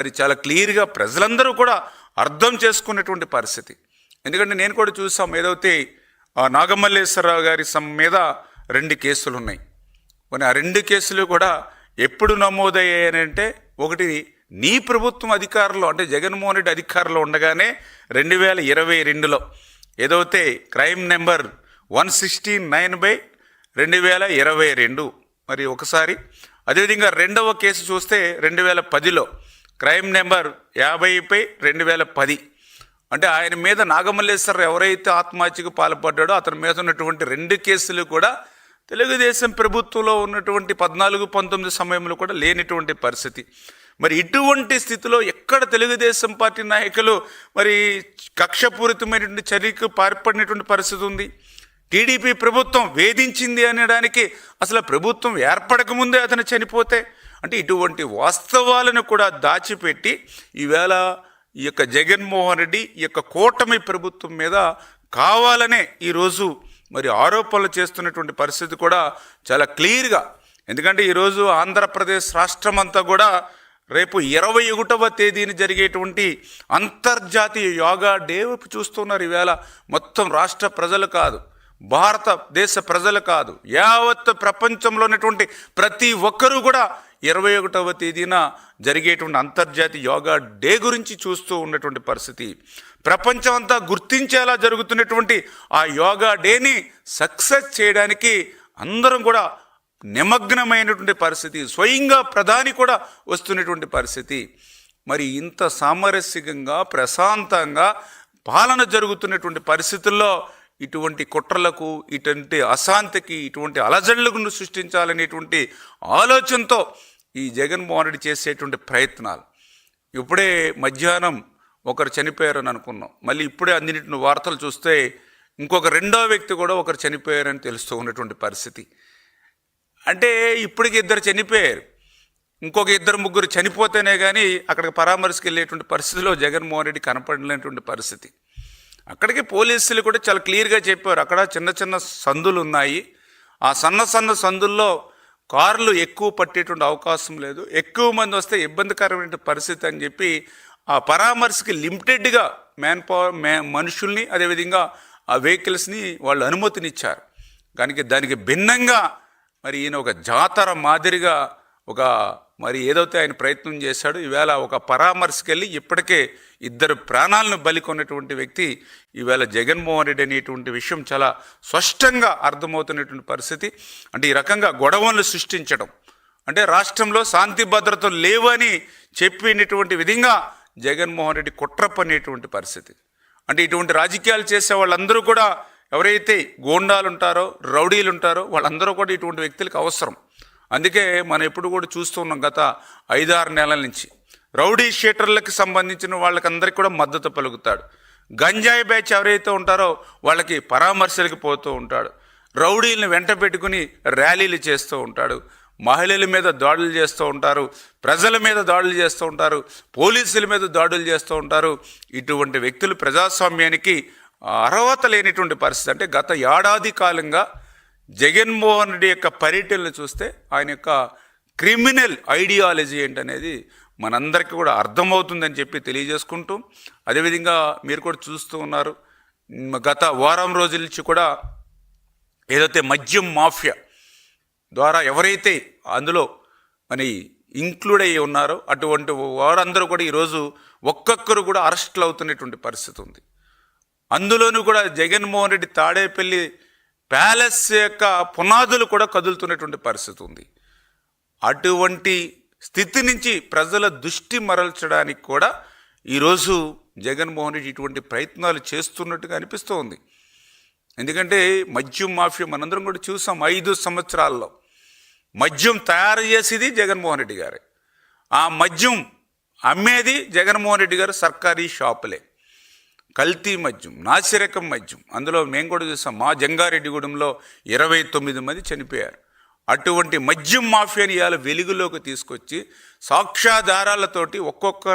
మరి చాలా క్లియర్గా ప్రజలందరూ కూడా అర్థం చేసుకునేటువంటి పరిస్థితి. ఎందుకంటే నేను కూడా చూసాం ఏదైతే నాగమల్లేశ్వరరావు గారి సమ్ మీద రెండు కేసులు ఉన్నాయి కొన్ని ఆ రెండు కేసులు కూడా ఎప్పుడు నమోదయ్యాయంటే ఒకటి నీ ప్రభుత్వం అధికారంలో అంటే జగన్మోహన్ రెడ్డి అధికారంలో ఉండగానే రెండు వేల ఇరవై రెండులో ఏదైతే crime number one sixty nine by రెండు వేల ఇరవై రెండు. మరి ఒకసారి అదేవిధంగా రెండవ కేసు చూస్తే రెండు వేల పదిలో క్రైమ్ నెంబర్ యాభైపై రెండు వేల పది. అంటే ఆయన మీద నాగమల్లేశ్వరరావు ఎవరైతే ఆత్మహత్యకు పాల్పడ్డాడో అతని మీద ఉన్నటువంటి రెండు కేసులు కూడా తెలుగుదేశం ప్రభుత్వంలో ఉన్నటువంటి పద్నాలుగు పంతొమ్మిది సమయంలో కూడా లేనిటువంటి పరిస్థితి. మరి ఇటువంటి స్థితిలో ఎక్కడ తెలుగుదేశం పార్టీ నాయకులు మరి కక్షపూరితమైనటువంటి చర్యకు పాల్పడినటువంటి పరిస్థితి ఉంది? టీడీపీ ప్రభుత్వం వేధించింది అనడానికి అసలు ప్రభుత్వం ఏర్పడకముందే అతను చనిపోతే అంటే ఇటువంటి వాస్తవాలను కూడా దాచిపెట్టి ఈవేళ ఈ యొక్క జగన్మోహన్ రెడ్డి ఈ యొక్క కూటమి ప్రభుత్వం మీద కావాలనే ఈరోజు మరి ఆరోపణలు చేస్తున్నటువంటి పరిస్థితి కూడా చాలా క్లియర్గా. ఎందుకంటే ఈరోజు ఆంధ్రప్రదేశ్ రాష్ట్రం అంతా కూడా రేపు ఇరవై ఒకటవ తేదీని జరిగేటువంటి అంతర్జాతీయ యోగా డే వైపు చూస్తున్నారు ఈవేళ. మొత్తం రాష్ట్ర ప్రజలు కాదు భారతదేశ ప్రజలు కాదు యావత్ ప్రపంచంలో ఉన్నటువంటి ప్రతి ఒక్కరూ కూడా ఇరవై ఒకటవ తేదీన జరిగేటువంటి అంతర్జాతీయ యోగా డే గురించి చూస్తూ ఉన్నటువంటి పరిస్థితి. ప్రపంచం అంతా గుర్తించేలా జరుగుతున్నటువంటి ఆ యోగా డేని సక్సెస్ చేయడానికి అందరం కూడా నిమగ్నమైనటువంటి పరిస్థితి స్వయంగా ప్రధాని కూడా వస్తున్నటువంటి పరిస్థితి. మరి ఇంత సామరస్యంగా ప్రశాంతంగా పాలన జరుగుతున్నటువంటి పరిస్థితుల్లో ఇటువంటి కుట్రలకు ఇటువంటి అశాంతికి ఇటువంటి అలజడులను సృష్టించాలనేటువంటి ఆలోచనతో ఈ జగన్మోహన్ రెడ్డి చేసేటువంటి ప్రయత్నాలు. ఇప్పుడే మధ్యాహ్నం ఒకరు చనిపోయారని అనుకున్నాం. మళ్ళీ ఇప్పుడే అందినటువంటి వార్తలు చూస్తే ఇంకొక రెండో వ్యక్తి కూడా ఒకరు చనిపోయారని తెలుస్తూ ఉన్నటువంటి పరిస్థితి. అంటే ఇప్పటికి ఇద్దరు చనిపోయారు. ఇంకొక ఇద్దరు ముగ్గురు చనిపోతేనే కానీ అక్కడికి పరామర్శకు వెళ్ళేటువంటి పరిస్థితిలో జగన్మోహన్ రెడ్డి కనపడలేటువంటి పరిస్థితి. అక్కడికి పోలీసులు కూడా చాలా క్లియర్గా చెప్పారు. అక్కడ చిన్న చిన్న సందులు ఉన్నాయి ఆ సన్న సన్న సందుల్లో కార్లు ఎక్కువ పట్టేటువంటి అవకాశం లేదు. ఎక్కువ మంది వస్తే ఇబ్బందికరమైన పరిస్థితి అని చెప్పి ఆ పరామర్శకి లిమిటెడ్గా మ్యాన్ పవర్ మే మనుషుల్ని అదేవిధంగా ఆ వెహికల్స్ని వాళ్ళు అనుమతినిచ్చారు. దానికి దానికి భిన్నంగా మరి ఈయన ఒక జాతర మాదిరిగా ఒక మరి ఏదైతే ఆయన ప్రయత్నం చేశాడు ఈవేళ ఒక పరామర్శకెళ్ళి ఇప్పటికే ఇద్దరు ప్రాణాలను బలికొన్నటువంటి వ్యక్తి ఈవేళ జగన్మోహన్ రెడ్డి అనేటువంటి విషయం చాలా స్పష్టంగా అర్థమవుతున్నటువంటి పరిస్థితి. అంటే ఈ రకంగా గొడవలను సృష్టించడం. అంటే రాష్ట్రంలో శాంతి భద్రతలు లేవని చెప్పినటువంటి విధంగా జగన్మోహన్ రెడ్డి కుట్ర పనేటువంటి పరిస్థితి. అంటే ఇటువంటి రాజకీయాలు చేసే వాళ్ళందరూ కూడా ఎవరైతే గోండాలు ఉంటారో రౌడీలు ఉంటారో వాళ్ళందరూ కూడా ఇటువంటి వ్యక్తులకు అవసరం. అందుకే మనం ఎప్పుడు కూడా చూస్తున్నాం గత ఐదారు నెలల నుంచి. రౌడీ షీటర్లకు సంబంధించిన వాళ్ళకందరికీ కూడా మద్దతు పలుకుతాడు. గంజాయి బ్యాచ్ ఎవరైతే ఉంటారో వాళ్ళకి పరామర్శలకు పోతూ ఉంటాడు. రౌడీలను వెంట పెట్టుకుని ర్యాలీలు చేస్తూ ఉంటాడు. మహిళల మీద దాడులు చేస్తూ ఉంటారు. ప్రజల మీద దాడులు చేస్తూ ఉంటారు. పోలీసుల మీద దాడులు చేస్తూ ఉంటారు. ఇటువంటి వ్యక్తులు ప్రజాస్వామ్యానికి అర్హత లేనిటువంటి పరిస్థితి. అంటే గత ఏడాది కాలంగా జగన్మోహన్ రెడ్డి యొక్క పర్యటనలు చూస్తే ఆయన యొక్క క్రిమినల్ ఐడియాలజీ ఏంటనేది మనందరికీ కూడా అర్థమవుతుందని చెప్పి తెలియజేసుకుంటూ అదేవిధంగా మీరు కూడా చూస్తూ ఉన్నారు గత వారం రోజుల నుంచి కూడా ఏదైతే మద్యం మాఫియా ద్వారా ఎవరైతే అందులో మరి ఇంక్లూడ్ అయ్యి ఉన్నారో అటువంటి వారందరూ కూడా ఈరోజు ఒక్కొక్కరు కూడా అరెస్టులు అవుతున్నటువంటి పరిస్థితి ఉంది. అందులోనూ కూడా జగన్మోహన్ రెడ్డి తాడేపల్లి ప్యాలెస్ యొక్క పునాదులు కూడా కదులుతున్నటువంటి పరిస్థితి ఉంది. అటువంటి స్థితి నుంచి ప్రజల దృష్టి మరల్చడానికి కూడా ఈరోజు జగన్మోహన్ రెడ్డి ఇటువంటి ప్రయత్నాలు చేస్తున్నట్టుగా అనిపిస్తోంది. ఎందుకంటే మద్యం మాఫియా మనందరం కూడా చూసాం ఐదు సంవత్సరాల్లో. మద్యం తయారు చేసేది జగన్మోహన్ రెడ్డి గారే. ఆ మద్యం అమ్మేది జగన్మోహన్ రెడ్డి గారు సర్కారీ షాపులే. కల్తీ మద్యం నాసిరకం మద్యం. అందులో మేము కూడా చూసాం మా జంగారెడ్డిగూడెంలో ఇరవై తొమ్మిది మంది చనిపోయారు. అటువంటి మద్యం మాఫియాని ఇవాళ వెలుగులోకి తీసుకొచ్చి సాక్ష్యాధారాలతోటి ఒక్కొక్క